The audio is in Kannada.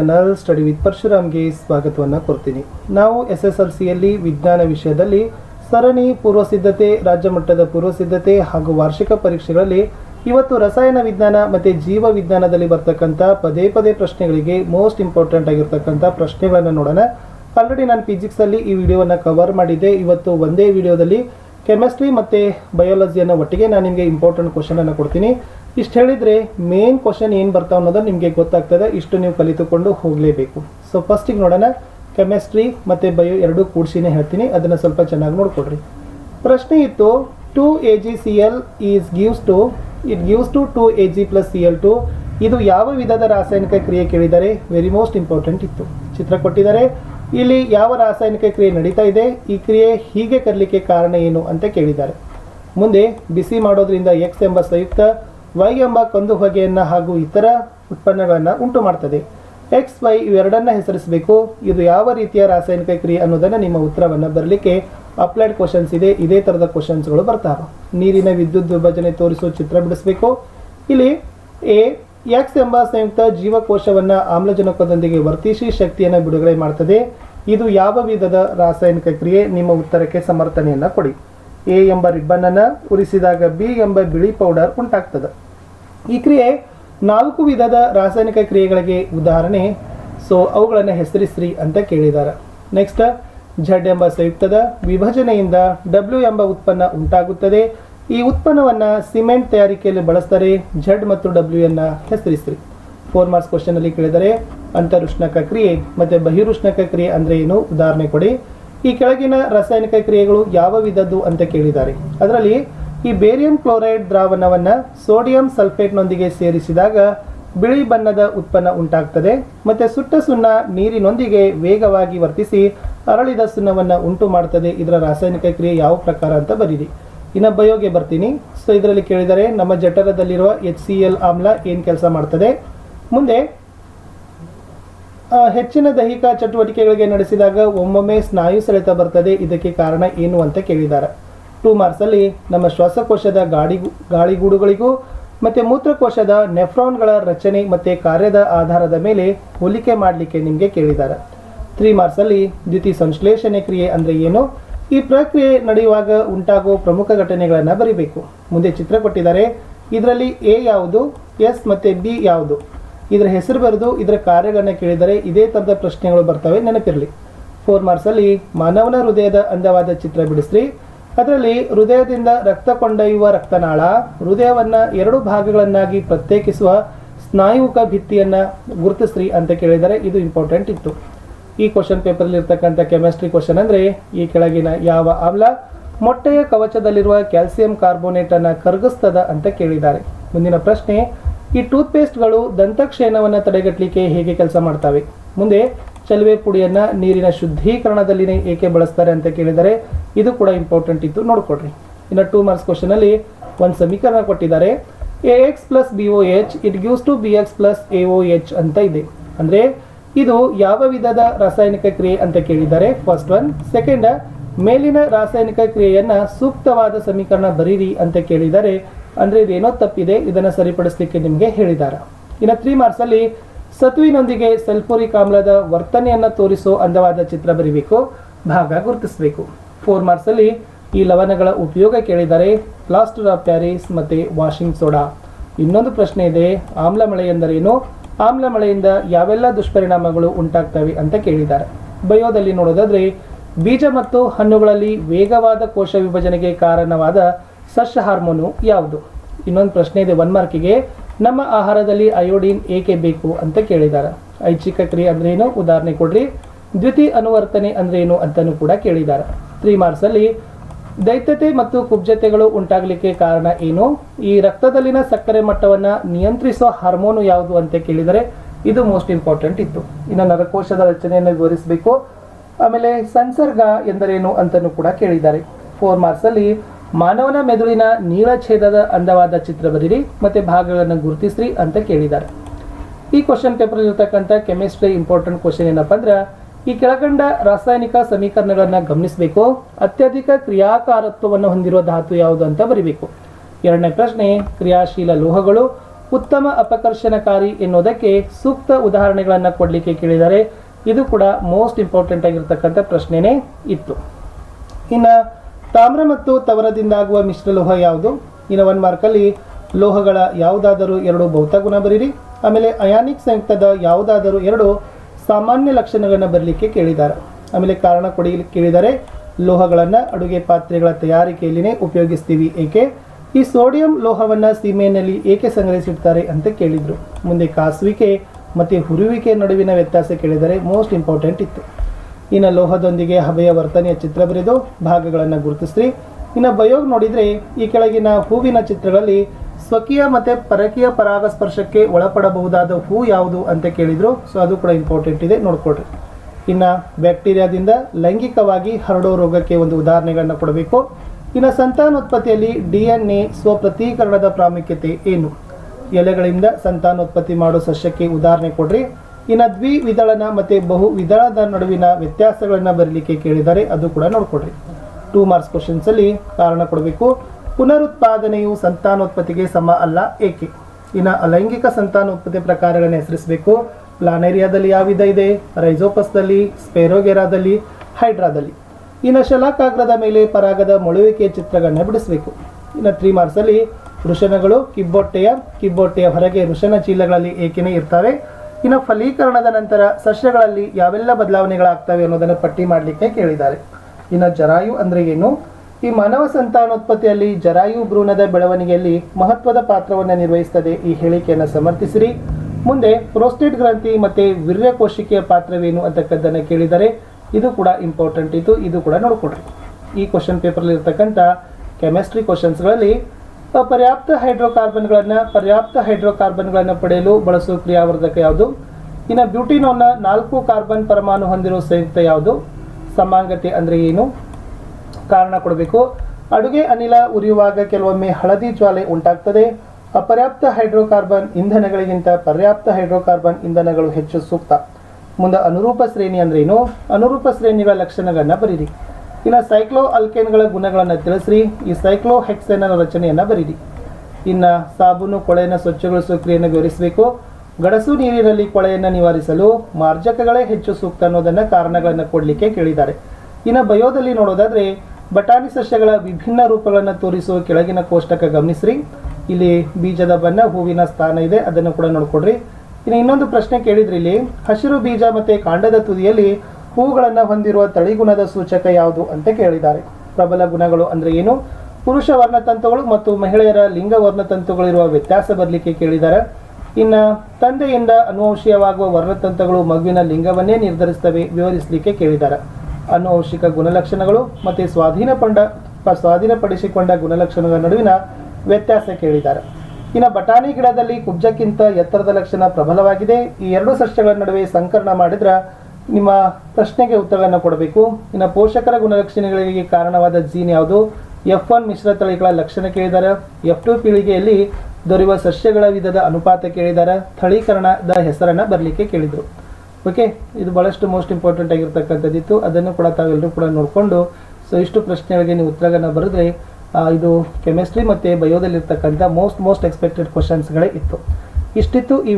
ಚಾನಲ್ ಸ್ಟಡಿ ವಿತ್ ಪರಶುರಾಮ್ಗೆ ಸ್ವಾಗತವನ್ನು ಕೊಡ್ತೀನಿ. ನಾವು ಎಸ್ ಎಸ್ ಎಲ್ ಸಿಯಲ್ಲಿ ವಿಜ್ಞಾನ ವಿಷಯದಲ್ಲಿ ಸರಣಿ ಪೂರ್ವ ಸಿದ್ಧತೆ ರಾಜ್ಯ ಮಟ್ಟದ ಪೂರ್ವ ಸಿದ್ಧತೆ ಹಾಗೂ ವಾರ್ಷಿಕ ಪರೀಕ್ಷೆಗಳಲ್ಲಿ ಇವತ್ತು ರಸಾಯನ ವಿಜ್ಞಾನ ಮತ್ತು ಜೀವ ವಿಜ್ಞಾನದಲ್ಲಿ ಬರ್ತಕ್ಕಂಥ ಪದೇ ಪದೇ ಪ್ರಶ್ನೆಗಳಿಗೆ ಮೋಸ್ಟ್ ಇಂಪಾರ್ಟೆಂಟ್ ಆಗಿರ್ತಕ್ಕಂಥ ಪ್ರಶ್ನೆಗಳನ್ನು ನೋಡೋಣ. ಆಲ್ರೆಡಿ ನಾನು ಫಿಸಿಕ್ಸಲ್ಲಿ ಈ ವಿಡಿಯೋವನ್ನು ಕವರ್ ಮಾಡಿದ್ದೆ. ಇವತ್ತು ಒಂದೇ ವಿಡಿಯೋದಲ್ಲಿ ಕೆಮಿಸ್ಟ್ರಿ ಮತ್ತು ಬಯಾಲಜಿಯನ್ನು ಒಟ್ಟಿಗೆ ನಾನು ನಿಮಗೆ ಇಂಪಾರ್ಟೆಂಟ್ ಕ್ವಶನನ್ನು ಕೊಡ್ತೀನಿ. ಇಷ್ಟು ಹೇಳಿದರೆ ಮೇನ್ ಕ್ವಶನ್ ಏನು ಬರ್ತಾವೆ ಅನ್ನೋದು ನಿಮಗೆ ಗೊತ್ತಾಗ್ತದೆ. ಇಷ್ಟು ನೀವು ಕಲಿತುಕೊಂಡು ಹೋಗಲೇಬೇಕು. ಸೊ ಫಸ್ಟಿಗೆ ನೋಡೋಣ. ಕೆಮಿಸ್ಟ್ರಿ ಮತ್ತು ಬಯೋ ಎರಡೂ ಕೂಡ್ಸಿನೇ ಹೇಳ್ತೀನಿ. ಅದನ್ನು ಸ್ವಲ್ಪ ಚೆನ್ನಾಗಿ ನೋಡಿಕೊಡ್ರಿ ಪ್ರಶ್ನೆ ಇತ್ತು two A G C L is gives to it gives to two A G plus C L two ಇದು ಯಾವ ವಿಧದ ರಾಸಾಯನಿಕ ಕ್ರಿಯೆ ಕೇಳಿದ್ದಾರೆ ವೆರಿ ಮೋಸ್ಟ್ ಇಂಪಾರ್ಟೆಂಟ್ ಇತ್ತು. ಚಿತ್ರ ಕೊಟ್ಟಿದ್ದಾರೆ. ಇಲ್ಲಿ ಯಾವ ರಾಸಾಯನಿಕ ಕ್ರಿಯೆ ನಡೀತಾ ಇದೆ? ಈ ಕ್ರಿಯೆ ಹೀಗೆ ಕರಲಿಕ್ಕೆ ಕಾರಣ ಏನು ಅಂತ ಕೇಳಿದ್ದಾರೆ. ಮುಂದೆ ಬಿಸಿ ಮಾಡೋದ್ರಿಂದ ಎಕ್ಸ್ ಎಂಬ ಸಂಯುಕ್ತ ವೈ ಎಂಬ ಕಂದು ಹೊಗೆಯನ್ನು ಹಾಗೂ ಇತರ ಉತ್ಪನ್ನಗಳನ್ನು ಉಂಟು ಮಾಡ್ತದೆ. ಎಕ್ಸ್ ವೈ ಇವೆರಡನ್ನ ಹೆಸರಿಸಬೇಕು. ಇದು ಯಾವ ರೀತಿಯ ರಾಸಾಯನಿಕ ಕ್ರಿಯೆ ಅನ್ನೋದನ್ನು ನಿಮ್ಮ ಉತ್ತರವನ್ನು ಬರಲಿಕ್ಕೆ ಅಪ್ಲೈಡ್ ಕ್ವಶನ್ಸ್ ಇದೆ. ಇದೇ ಥರದ ಕ್ವಶನ್ಸ್ಗಳು ಬರ್ತಾವೆ. ನೀರಿನ ವಿದ್ಯುತ್ ವಿಭಜನೆ ತೋರಿಸುವ ಚಿತ್ರ ಬಿಡಿಸಬೇಕು. ಇಲ್ಲಿ ಎ ಎಕ್ಸ್ ಎಂಬ ಸಂಯುಕ್ತ ಜೀವಕೋಶವನ್ನು ಆಮ್ಲಜನಕದೊಂದಿಗೆ ವರ್ತಿಸಿ ಶಕ್ತಿಯನ್ನು ಬಿಡುಗಡೆ ಮಾಡುತ್ತದೆ ಇದು ಯಾವ ವಿಧದ ರಾಸಾಯನಿಕ ಕ್ರಿಯೆ? ನಿಮ್ಮ ಉತ್ತರಕ್ಕೆ ಸಮರ್ಥನೆಯನ್ನು ಕೊಡಿ. ಎ ಎಂಬ ರಿಬ್ಬನ್ ಅನ್ನು ಉರಿಸಿದಾಗ ಬಿ ಎಂಬ ಬಿಳಿ ಪೌಡರ್ ಉಂಟಾಗ್ತದೆ. ಈ ಕ್ರಿಯೆ ನಾಲ್ಕು ವಿಧದ ರಾಸಾಯನಿಕ ಕ್ರಿಯೆಗಳಿಗೆ ಉದಾಹರಣೆ. ಸೊ, ಅವುಗಳನ್ನು ಹೆಸರಿಸ್ರಿ ಅಂತ ಕೇಳಿದ್ದಾರೆ ನೆಕ್ಸ್ಟ್, ಝಡ್ ಎಂಬ ಸಂಯುಕ್ತದ ವಿಭಜನೆಯಿಂದ ಡಬ್ಲ್ಯೂ ಎಂಬ ಉತ್ಪನ್ನ ಉಂಟಾಗುತ್ತದೆ. ಈ ಉತ್ಪನ್ನವನ್ನು ಸಿಮೆಂಟ್ ತಯಾರಿಕೆಯಲ್ಲಿ ಬಳಸ್ತಾರೆ ಝಡ್ ಮತ್ತು ಡಬ್ಲ್ಯೂ ಅನ್ನ ಹೆಸರಿಸ್ರಿ. ಫೋರ್ ಮಾರ್ಕ್ಸ್ ಕ್ವಶನ್ ಅಲ್ಲಿ ಕೇಳಿದರೆ, ಅಂತರುಷ್ಣಕ ಕ್ರಿಯೆ ಮತ್ತೆ ಬಹಿರುಷ್ಣಕ ಕ್ರಿಯೆ ಅಂದ್ರೆ ಏನು? ಉದಾಹರಣೆ ಕೊಡಿ. ಈ ಕೆಳಗಿನ ರಾಸಾಯನಿಕ ಕ್ರಿಯೆಗಳು ಯಾವ ವಿಧದ್ದು ಅಂತ ಕೇಳಿದ್ದಾರೆ. ಅದರಲ್ಲಿ ಈ ಬೇರಿಯಂ ಕ್ಲೋರೈಡ್ ದ್ರಾವಣವನ್ನ ಸೋಡಿಯಂ ಸಲ್ಫೇಟ್ನೊಂದಿಗೆ ಸೇರಿಸಿದಾಗ ಬಿಳಿ ಬಣ್ಣದ ಉತ್ಪನ್ನ ಉಂಟಾಗ್ತದೆ. ಮತ್ತೆ ಸುಟ್ಟ ಸುಣ್ಣ ನೀರಿನೊಂದಿಗೆ ವೇಗವಾಗಿ ವರ್ತಿಸಿ ಅರಳಿದ ಸುಣ್ಣವನ್ನು ಉಂಟು ಮಾಡ್ತದೆ ಇದರ ರಾಸಾಯನಿಕ ಕ್ರಿಯೆ ಯಾವ ಪ್ರಕಾರ ಅಂತ ಬರೀರಿ. ಇನ್ನು ಬಯೋಗೆ ಬರ್ತೀನಿ. ಸೊ ಇದರಲ್ಲಿ ಕೇಳಿದರೆ, ನಮ್ಮ ಜಠರದಲ್ಲಿರುವ ಎಚ್ ಸಿ ಎಲ್ ಆಮ್ಲ ಏನು ಕೆಲಸ ಮಾಡ್ತದೆ? ಮುಂದೆ ಹೆಚ್ಚಿನ ದೈಹಿಕ ಚಟುವಟಿಕೆಗಳಿಗೆ ನಡೆಸಿದಾಗ ಒಮ್ಮೊಮ್ಮೆ ಸ್ನಾಯು ಸೆಳೆತ ಬರ್ತದೆ. ಇದಕ್ಕೆ ಕಾರಣ ಏನು ಅಂತ ಕೇಳಿದ್ದಾರೆ. ಟೂ ಮಾರ್ಕ್ಸಲ್ಲಿ ನಮ್ಮ ಶ್ವಾಸಕೋಶದ ಗಾಡಿ, ಗಾಳಿಗೂಡುಗಳಿಗೂ ಮತ್ತು ಮೂತ್ರಕೋಶದ ನೆಫ್ರಾನ್ಗಳ ರಚನೆ ಮತ್ತು ಕಾರ್ಯದ ಆಧಾರದ ಮೇಲೆ ಹೋಲಿಕೆ ಮಾಡಲಿಕ್ಕೆ ನಿಮಗೆ ಕೇಳಿದ್ದಾರೆ. ತ್ರೀ ಮಾರ್ಕ್ಸಲ್ಲಿ ದ್ಯುತಿ ಸಂಶ್ಲೇಷಣೆ ಕ್ರಿಯೆ ಅಂದರೆ ಏನು? ಈ ಪ್ರಕ್ರಿಯೆ ನಡೆಯುವಾಗ ಉಂಟಾಗುವ ಪ್ರಮುಖ ಘಟನೆಗಳನ್ನು ಬರೀಬೇಕು. ಮುಂದೆ ಚಿತ್ರ ಕೊಟ್ಟಿದ್ದಾರೆ. ಇದರಲ್ಲಿ ಎ ಯಾವುದು, ಎಸ್ ಮತ್ತು ಬಿ ಯಾವುದು? ಇದರ ಹೆಸರು ಬರೆದು ಇದರ ಕಾರ್ಯಗಳನ್ನ ಕೇಳಿದರೆ ಇದೇ ಥರದ ಪ್ರಶ್ನೆಗಳು ಬರ್ತವೆ ನೆನಪಿರಲಿ. ಫೋರ್ ಮಾರ್ಕ್ಸಲ್ಲಿ, ಮಾನವನ ಹೃದಯದ ಅಂದವಾದ ಚಿತ್ರ ಬಿಡಿಸ್ರಿ. ಅದರಲ್ಲಿ, ಹೃದಯದಿಂದ ರಕ್ತ ಕೊಂಡೊಯ್ಯುವ ರಕ್ತನಾಳ, ಹೃದಯವನ್ನ ಎರಡು ಭಾಗಗಳನ್ನಾಗಿ ಪ್ರತ್ಯೇಕಿಸುವ ಸ್ನಾಯುಕ ಭಿತ್ತಿಯನ್ನ ಗುರುತಿಸ್ರಿ ಅಂತ ಕೇಳಿದರೆ ಇದು ಇಂಪಾರ್ಟೆಂಟ್ ಇತ್ತು. ಈ ಕ್ವಶನ್ ಪೇಪರಲ್ಲಿ ಇರ್ತಕ್ಕಂಥ ಕೆಮಿಸ್ಟ್ರಿ ಕ್ವಶನ್ ಅಂದ್ರೆ ಈ ಕೆಳಗಿನ ಯಾವ ಆಮ್ಲ ಮೊಟ್ಟೆಯ ಕವಚದಲ್ಲಿರುವ ಕ್ಯಾಲ್ಸಿಯಂ ಕಾರ್ಬೋನೇಟ್ ಅನ್ನ ಕರಗಿಸ್ತದ ಅಂತ ಕೇಳಿದ್ದಾರೆ. ಮುಂದಿನ ಪ್ರಶ್ನೆ, ಈ ಟೂತ್ ಪೇಸ್ಟ್ಗಳು ದಂತಕ್ಷೇಣವನ್ನು ತಡೆಗಟ್ಟಲಿಕ್ಕೆ ಹೇಗೆ ಕೆಲಸ ಮಾಡ್ತವೆ? ಮುಂದೆ ಚಲುವೆ ಪುಡಿಯನ್ನ ನೀರಿನ ಶುದ್ಧೀಕರಣದಲ್ಲಿ ಏಕೆ ಬಳಸ್ತಾರೆ ಅಂತ ಕೇಳಿದರೆ ಇದು ಕೂಡ ಇಂಪಾರ್ಟೆಂಟ್ ಇತ್ತು ನೋಡ್ಕೊಡ್ರಿ ಇನ್ನು ಟೂ ಮಾರ್ಕ್ಸ್ ಕ್ವಶನ್ ಅಲ್ಲಿ ಒಂದು ಸಮೀಕರಣ ಕೊಟ್ಟಿದ್ದಾರೆ. A X plus B O H it gives to B X plus A O H ಅಂತ ಇದೆ. ಅಂದ್ರೆ ಇದು ಯಾವ ವಿಧದ ರಾಸಾಯನಿಕ ಕ್ರಿಯೆ ಅಂತ ಕೇಳಿದ್ದಾರೆ ಫಸ್ಟ್ ಒನ್ ಸೆಕೆಂಡ್ ಮೇಲಿನ ರಾಸಾಯನಿಕ ಕ್ರಿಯೆಯನ್ನು ಸೂಕ್ತವಾದ ಸಮೀಕರಣ ಬರೀರಿ ಅಂತ ಕೇಳಿದ್ದಾರೆ ಅಂದ್ರೆ ಇದೇನೋ ತಪ್ಪಿದೆ, ಇದನ್ನ ಸರಿಪಡಿಸಲಿಕ್ಕೆ ನಿಮಗೆ ಹೇಳಿದ್ದಾರೆ ಇನ್ನು ತ್ರೀ ಮಾರ್ಕ್ಸ್ ಅಲ್ಲಿ ಸತುವಿನೊಂದಿಗೆ ಸಲ್ಫೋರಿಕ್ ಆಮ್ಲದ ವರ್ತನೆಯನ್ನ ತೋರಿಸೋ ಅಂದವಾದ ಚಿತ್ರ ಬರೀಬೇಕು, ಭಾಗ ಗುರುತಿಸಬೇಕು. ಫೋರ್ ಮಾರ್ಕ್ಸ್ ಅಲ್ಲಿ ಈ ಲವಣಗಳ ಉಪಯೋಗ ಕೇಳಿದ್ದಾರೆ ಪ್ಲಾಸ್ಟರ್ ಆಫ್ ಪ್ಯಾರಿಸ್ ಮತ್ತೆ ವಾಷಿಂಗ್ ಸೋಡಾ. ಇನ್ನೊಂದು ಪ್ರಶ್ನೆ ಇದೆ ಆಮ್ಲ ಮಳೆ ಎಂದರೇನು? ಆಮ್ಲ ಮಳೆಯಿಂದ ಯಾವೆಲ್ಲ ದುಷ್ಪರಿಣಾಮಗಳು ಉಂಟಾಗ್ತವೆ ಅಂತ ಕೇಳಿದ್ದಾರೆ. ಬಯೋದಲ್ಲಿ ನೋಡೋದಾದ್ರೆ, ಬೀಜ ಮತ್ತು ಹಣ್ಣುಗಳಲ್ಲಿ ವೇಗವಾದ ಕೋಶ ವಿಭಜನೆಗೆ ಕಾರಣವಾದ ಸಸ್ಯ ಹಾರ್ಮೋನು ಯಾವುದು? ಇನ್ನೊಂದು ಪ್ರಶ್ನೆ ಇದೆ ಒನ್ ಮಾರ್ಕಿಗೆ ನಮ್ಮ ಆಹಾರದಲ್ಲಿ ಅಯೋಡಿನ್ ಏಕೆ ಬೇಕು ಅಂತ ಕೇಳಿದ್ದಾರೆ. ಐಚ್ಛಿಕ ಕ್ರಿಯೆ ಅಂದ್ರೇನು? ಉದಾಹರಣೆ ಕೊಡ್ರಿ. ದ್ವಿತೀಯ ಅನುವರ್ತನೆ ಅಂದ್ರೇನು ಅಂತಲೂ ಕೂಡ ಕೇಳಿದ್ದಾರೆ. ತ್ರೀ ಮಾರ್ಕ್ಸ್ ಅಲ್ಲಿ ದೈತ್ಯತೆ ಮತ್ತು ಕುಬ್ಜತೆಗಳು ಉಂಟಾಗಲಿಕ್ಕೆ ಕಾರಣ ಏನು? ಈ ರಕ್ತದಲ್ಲಿನ ಸಕ್ಕರೆ ಮಟ್ಟವನ್ನ ನಿಯಂತ್ರಿಸುವ ಹಾರ್ಮೋನು ಯಾವುದು ಅಂತ ಕೇಳಿದರೆ ಇದು ಮೋಸ್ಟ್ ಇಂಪಾರ್ಟೆಂಟ್ ಇತ್ತು. ಇನ್ನು ನರಕೋಶದ ರಚನೆಯನ್ನು ವಿವರಿಸಬೇಕು. ಆಮೇಲೆ ಸಂಸರ್ಗ ಎಂದರೇನು ಅಂತಲೂ ಕೂಡ ಕೇಳಿದ್ದಾರೆ. ಫೋರ್ ಮಾರ್ಕ್ಸ್ ಅಲ್ಲಿ ಮಾನವನ ಮೆದುಳಿನ ನೀಳಛೇದದ ಅಂದವಾದ ಚಿತ್ರ ಬರೀರಿ ಮತ್ತೆ ಭಾಗಗಳನ್ನು ಗುರುತಿಸ್ರಿ ಅಂತ ಕೇಳಿದ್ದಾರೆ. ಈ ಕ್ವಶನ್ ಪೇಪರ್ ಇರತಕ್ಕಂಥ ಕೆಮಿಸ್ಟ್ರಿ ಇಂಪಾರ್ಟೆಂಟ್ ಕ್ವಶನ್ ಏನಪ್ಪ ಅಂದ್ರೆ ಈ ಕೆಳಕಂಡ ರಾಸಾಯನಿಕ ಸಮೀಕರಣಗಳನ್ನು ಗಮನಿಸಬೇಕು. ಅತ್ಯಧಿಕ ಕ್ರಿಯಾಕಾರತ್ವವನ್ನು ಹೊಂದಿರುವ ಧಾತು ಯಾವುದು ಅಂತ ಬರೀಬೇಕು. ಎರಡನೇ ಪ್ರಶ್ನೆ, ಕ್ರಿಯಾಶೀಲ ಲೋಹಗಳು ಉತ್ತಮ ಅಪಕರ್ಷಣಕಾರಿ ಎನ್ನುವುದಕ್ಕೆ ಸೂಕ್ತ ಉದಾಹರಣೆಗಳನ್ನು ಕೊಡಲಿಕ್ಕೆ ಕೇಳಿದರೆ ಇದು ಕೂಡ ಮೋಸ್ಟ್ ಇಂಪಾರ್ಟೆಂಟ್ ಆಗಿರ್ತಕ್ಕಂಥ ಪ್ರಶ್ನೆನೇ ಇತ್ತು. ಇನ್ನು ತಾಮ್ರ ಮತ್ತು ತವರದಿಂದಾಗುವ ಮಿಶ್ರಲೋಹ ಯಾವುದು? ಇನ್ನು ಒನ್ ಮಾರ್ಕಲ್ಲಿ ಲೋಹಗಳ ಯಾವುದಾದರೂ ಎರಡು ಭೌತ ಗುಣ ಬರೀರಿ. ಆಮೇಲೆ ಅಯಾನಿಕ್ ಸಂಯುಕ್ತದ ಯಾವುದಾದರೂ ಎರಡು ಸಾಮಾನ್ಯ ಲಕ್ಷಣಗಳನ್ನು ಬರಲಿಕ್ಕೆ ಕೇಳಿದ್ದಾರೆ. ಆಮೇಲೆ ಕಾರಣ ಕೊಡಿ ಕೇಳಿದರೆ, ಲೋಹಗಳನ್ನು ಅಡುಗೆ ಪಾತ್ರೆಗಳ ತಯಾರಿಕೆಯಲ್ಲಿನೇ ಉಪಯೋಗಿಸ್ತೀವಿ. ಏಕೆ? ಈ ಸೋಡಿಯಂ ಲೋಹವನ್ನು ಸೀಮೆಯಲ್ಲಿ ಏಕೆ ಸಂಗ್ರಹಿಸಿಡ್ತಾರೆ ಅಂತ ಕೇಳಿದರು. ಮುಂದೆ ಕಾಸುವಿಕೆ ಮತ್ತು ಹುರುವಿಕೆ ನಡುವಿನ ವ್ಯತ್ಯಾಸ ಕೇಳಿದರೆ ಮೋಸ್ಟ್ ಇಂಪಾರ್ಟೆಂಟ್ ಇತ್ತು. ಇನ್ನು ಲೋಹದೊಂದಿಗೆ ಹಬೆಯ ವರ್ತನೆಯ ಚಿತ್ರ ಬರೆದು ಭಾಗಗಳನ್ನು ಗುರುತಿಸ್ರಿ. ಇನ್ನು ಬಯೋಗ್ ನೋಡಿದರೆ ಈ ಕೆಳಗಿನ ಹೂವಿನ ಚಿತ್ರಗಳಲ್ಲಿ ಸ್ವಕೀಯ ಮತ್ತು ಪರಕೀಯ ಪರಾಗಸ್ಪರ್ಶಕ್ಕೆ ಒಳಪಡಬಹುದಾದ ಹೂ ಯಾವುದು ಅಂತ ಕೇಳಿದರು. ಸೊ ಅದು ಕೂಡ ಇಂಪಾರ್ಟೆಂಟ್ ಇದೆ. ನೋಡ್ಕೊಡ್ರಿ ಇನ್ನು ಬ್ಯಾಕ್ಟೀರಿಯಾದಿಂದ ಲೈಂಗಿಕವಾಗಿ ಹರಡೋ ರೋಗಕ್ಕೆ ಒಂದು ಉದಾಹರಣೆಗಳನ್ನು ಕೊಡಬೇಕು. ಇನ್ನು ಸಂತಾನೋತ್ಪತ್ತಿಯಲ್ಲಿ ಡಿ ಎನ್ ಎ ಸ್ವಪ್ರತೀಕರಣದ ಪ್ರಾಮುಖ್ಯತೆ ಏನು? ಎಲೆಗಳಿಂದ ಸಂತಾನೋತ್ಪತ್ತಿ ಮಾಡೋ ಸಸ್ಯಕ್ಕೆ ಉದಾಹರಣೆ ಕೊಡ್ರಿ. ಇನ್ನು ದ್ವಿವಿದಳನ ಮತ್ತು ಬಹು ವಿದಳದ ನಡುವಿನ ವ್ಯತ್ಯಾಸಗಳನ್ನು ಬರಲಿಕ್ಕೆ ಕೇಳಿದ್ದಾರೆ. ಅದು ಕೂಡ ನೋಡ್ಕೊಡ್ರಿ ಟೂ ಮಾರ್ಕ್ಸ್ ಕ್ವಶನ್ಸಲ್ಲಿ ಕಾರಣ ಕೊಡಬೇಕು. ಪುನರುತ್ಪಾದನೆಯು ಸಂತಾನೋತ್ಪತ್ತಿಗೆ ಸಮ ಅಲ್ಲ, ಏಕೆ? ಇನ್ನು ಅಲೈಂಗಿಕ ಸಂತಾನೋತ್ಪತ್ತಿ ಪ್ರಕಾರಗಳನ್ನು ಹೆಸರಿಸಬೇಕು. ಪ್ಲಾನೇರಿಯಾದಲ್ಲಿ ಯಾವ ವಿಧ ಇದೆ? ರೈಸೋಪಸ್ದಲ್ಲಿ ಸ್ಪೇರೋಗೆರಾದಲ್ಲಿ, ಹೈಡ್ರಾದಲ್ಲಿ. ಇನ್ನು ಶಲಾಕಾಗ್ರದ ಮೇಲೆ ಪರಾಗದ ಮೊಳುವಿಕೆಯ ಚಿತ್ರಗಳನ್ನ ಬಿಡಿಸಬೇಕು. ಇನ್ನು ತ್ರೀ ಮಾರ್ಕ್ಸಲ್ಲಿ ವೃಷಣಗಳು ಕಿಬ್ಬೊಟ್ಟೆಯ ಕಿಬ್ಬೊಟ್ಟೆಯ ಹೊರಗೆ ವೃಷಣ ಚೀಲಗಳಲ್ಲಿ ಏಕೆನೇ ಇರ್ತವೆ? ಇನ್ನು ಫಲೀಕರಣದ ನಂತರ ಸಸ್ಯಗಳಲ್ಲಿ ಯಾವೆಲ್ಲ ಬದಲಾವಣೆಗಳಾಗ್ತವೆ ಅನ್ನೋದನ್ನು ಪಟ್ಟಿ ಮಾಡಲಿಕ್ಕೆ ಕೇಳಿದ್ದಾರೆ. ಇನ್ನು ಜರಾಯು ಅಂದರೆ ಏನು? ಈ ಮಾನವ ಸಂತಾನೋತ್ಪತ್ತಿಯಲ್ಲಿ ಜರಾಯು ಭ್ರೂಣದ ಬೆಳವಣಿಗೆಯಲ್ಲಿ ಮಹತ್ವದ ಪಾತ್ರವನ್ನು ನಿರ್ವಹಿಸುತ್ತದೆ ಈ ಹೇಳಿಕೆಯನ್ನು ಸಮರ್ಥಿಸಿರಿ. ಮುಂದೆ ಪ್ರೋಸ್ಟೇಟ್ ಗ್ರಂಥಿ ಮತ್ತು ವೀರ್ಯಕೋಶಿಕೆಯ ಪಾತ್ರವೇನು ಅಂತಕ್ಕದ್ದನ್ನು ಕೇಳಿದರೆ ಇದು ಕೂಡ ಇಂಪಾರ್ಟೆಂಟ್ ಇತ್ತು, ಇದು ಕೂಡ ನೋಡಿಕೊಡ್ರಿ ಈ ಕ್ವಶನ್ ಪೇಪರ್ಲ್ಲಿ ಇರ್ತಕ್ಕಂಥ ಕೆಮಿಸ್ಟ್ರಿ ಕ್ವಶನ್ಸ್ಗಳಲ್ಲಿ ಪರ್ಯಾಪ್ತ ಹೈಡ್ರೋಕಾರ್ಬನ್ಗಳನ್ನು ಪರ್ಯಾಪ್ತ ಹೈಡ್ರೋಕಾರ್ಬನ್ಗಳನ್ನು ಪಡೆಯಲು ಬಳಸುವ ಕ್ರಿಯಾವರ್ಧಕ ಯಾವುದು? ಇನ್ನು ಬ್ಯೂಟಿನೋನ್ನ ನಾಲ್ಕು ಕಾರ್ಬನ್ ಪರಮಾಣು ಹೊಂದಿರುವ ಸಂಯುಕ್ತ ಯಾವುದು? ಸಮಾಂಗತೆ ಅಂದರೆ ಏನು? ಕಾರಣ ಕೊಡಬೇಕು. ಅಡುಗೆ ಅನಿಲ ಉರಿಯುವಾಗ ಕೆಲವೊಮ್ಮೆ ಹಳದಿ ಜ್ವಾಲೆ ಉಂಟಾಗ್ತದೆ. ಅಪರ್ಯಾಪ್ತ ಹೈಡ್ರೋಕಾರ್ಬನ್ ಇಂಧನಗಳಿಗಿಂತ ಪರ್ಯಾಪ್ತ ಹೈಡ್ರೋಕಾರ್ಬನ್ ಇಂಧನಗಳು ಹೆಚ್ಚು ಸೂಕ್ತ. ಮುಂದೆ ಅನುರೂಪ ಶ್ರೇಣಿ ಅಂದ್ರೇನು? ಅನುರೂಪ ಶ್ರೇಣಿಗಳ ಲಕ್ಷಣಗಳನ್ನು ಬರೀರಿ. ಇನ್ನು ಸೈಕ್ಲೋ ಅಲ್ಕೇನ್ಗಳ ಗುಣಗಳನ್ನು ತಿಳಿಸ್ರಿ. ಈ ಸೈಕ್ಲೋ ಹೆಕ್ಸೆನ್ನ ರಚನೆಯನ್ನು ಬರೀರಿ. ಇನ್ನು ಸಾಬೂನು ಕೊಳೆಯನ್ನು ಸ್ವಚ್ಛಗೊಳಿಸುವ ಕ್ರಿಯೆಯನ್ನು ವಿವರಿಸಬೇಕು. ಗಡಸು ನೀರಿನಲ್ಲಿ ಕೊಳೆಯನ್ನು ನಿವಾರಿಸಲು ಮಾರ್ಜಕಗಳೇ ಹೆಚ್ಚು ಸೂಕ್ತ ಅನ್ನೋದನ್ನು ಕಾರಣಗಳನ್ನು ಕೊಡಲಿಕ್ಕೆ ಕೇಳಿದ್ದಾರೆ. ಇನ್ನು ಬಯೋದಲ್ಲಿ ನೋಡೋದಾದರೆ ಬಟಾಣಿ ಸಸ್ಯಗಳ ವಿಭಿನ್ನ ರೂಪಗಳನ್ನು ತೋರಿಸುವ ಕೆಳಗಿನ ಕೋಷ್ಟಕ ಗಮನಿಸ್ರಿ. ಇಲ್ಲಿ ಬೀಜದ ಬಣ್ಣ, ಹೂವಿನ ಸ್ಥಾನ ಇದೆ, ಅದನ್ನು ಕೂಡ ನೋಡ್ಕೊಡ್ರಿ. ಇನ್ನು ಇನ್ನೊಂದು ಪ್ರಶ್ನೆ ಕೇಳಿದ್ರಿ ಇಲ್ಲಿ ಹಸಿರು ಬೀಜ ಮತ್ತು ಕಾಂಡದ ತುದಿಯಲ್ಲಿ ಹೂಗಳನ್ನು ಹೊಂದಿರುವ ತಳಿಗುಣದ ಸೂಚಕ ಯಾವುದು ಅಂತ ಕೇಳಿದ್ದಾರೆ. ಪ್ರಬಲ ಗುಣಗಳು ಅಂದರೆ ಏನು? ಪುರುಷ ವರ್ಣತಂತುಗಳು ಮತ್ತು ಮಹಿಳೆಯರ ಲಿಂಗ ವರ್ಣತಂತುಗಳಿರುವ ವ್ಯತ್ಯಾಸ ಬರಲಿಕ್ಕೆ ಕೇಳಿದ್ದಾರೆ ಇನ್ನು ತಂದೆಯಿಂದ ಅನುವಂಶೀಯವಾಗುವ ವರ್ಣತಂತುಗಳು ಮಗುವಿನ ಲಿಂಗವನ್ನೇ ನಿರ್ಧರಿಸ್ತವೆ ವಿವರಿಸಲಿಕ್ಕೆ ಕೇಳಿದ್ದಾರೆ ಅನುವಂಶಿಕ ಗುಣಲಕ್ಷಣಗಳು ಮತ್ತು ಸ್ವಾಧೀನಪಂಡ ಸ್ವಾಧೀನಪಡಿಸಿಕೊಂಡ ಗುಣಲಕ್ಷಣಗಳ ನಡುವಿನ ವ್ಯತ್ಯಾಸ ಕೇಳಿದ್ದಾರೆ. ಇನ್ನು ಬಟಾಣಿ ಗಿಡದಲ್ಲಿ ಕುಬ್ಜಕ್ಕಿಂತ ಎತ್ತರದ ಲಕ್ಷಣ ಪ್ರಬಲವಾಗಿದೆ. ಈ ಎರಡು ಸಸ್ಯಗಳ ನಡುವೆ ಸಂಕರಣ ಮಾಡಿದ್ರೆ ನಿಮ್ಮ ಪ್ರಶ್ನೆಗೆ ಉತ್ತರಗಳನ್ನು ಕೊಡಬೇಕು. ಇನ್ನು ಪೋಷಕರ ಗುಣಲಕ್ಷಣಗಳಿಗೆ ಕಾರಣವಾದ ಜೀನ್ ಯಾವುದು? ಎಫ್ ಒನ್ ಮಿಶ್ರ ತಳಿಗಳ ಲಕ್ಷಣ ಕೇಳಿದ್ದಾರೆ. ಎಫ್ ಟು ಪೀಳಿಗೆಯಲ್ಲಿ ದೊರೆಯುವ ಸಸ್ಯಗಳ ವಿಧದ ಅನುಪಾತ ಕೇಳಿದ್ದಾರೆ. ಥಳೀಕರಣದ ಹೆಸರನ್ನು ಬರಲಿಕ್ಕೆ ಕೇಳಿದರು. ಓಕೆ ಇದು ಭಾಳಷ್ಟು ಮೋಸ್ಟ್ ಇಂಪಾರ್ಟೆಂಟ್ ಆಗಿರ್ತಕ್ಕಂಥದ್ದಿತ್ತು. ಅದನ್ನು ಕೂಡ ತಾವೆಲ್ಲರೂ ಕೂಡ ನೋಡಿಕೊಂಡು ಸೊ ಇಷ್ಟು ಪ್ರಶ್ನೆಗಳಿಗೆ ನೀವು ಉತ್ತರಗಳನ್ನು ಬರೆದ್ರೆ ಇದು ಕೆಮಿಸ್ಟ್ರಿ ಮತ್ತು ಬಯೋದಲ್ಲಿರ್ತಕ್ಕಂಥ ಮೋಸ್ಟ್ ಮೋಸ್ಟ್ ಎಕ್ಸ್ಪೆಕ್ಟೆಡ್ ಕ್ವಶನ್ಸ್ಗಳೇ ಇತ್ತು. ಇಷ್ಟಿತ್ತು ಈ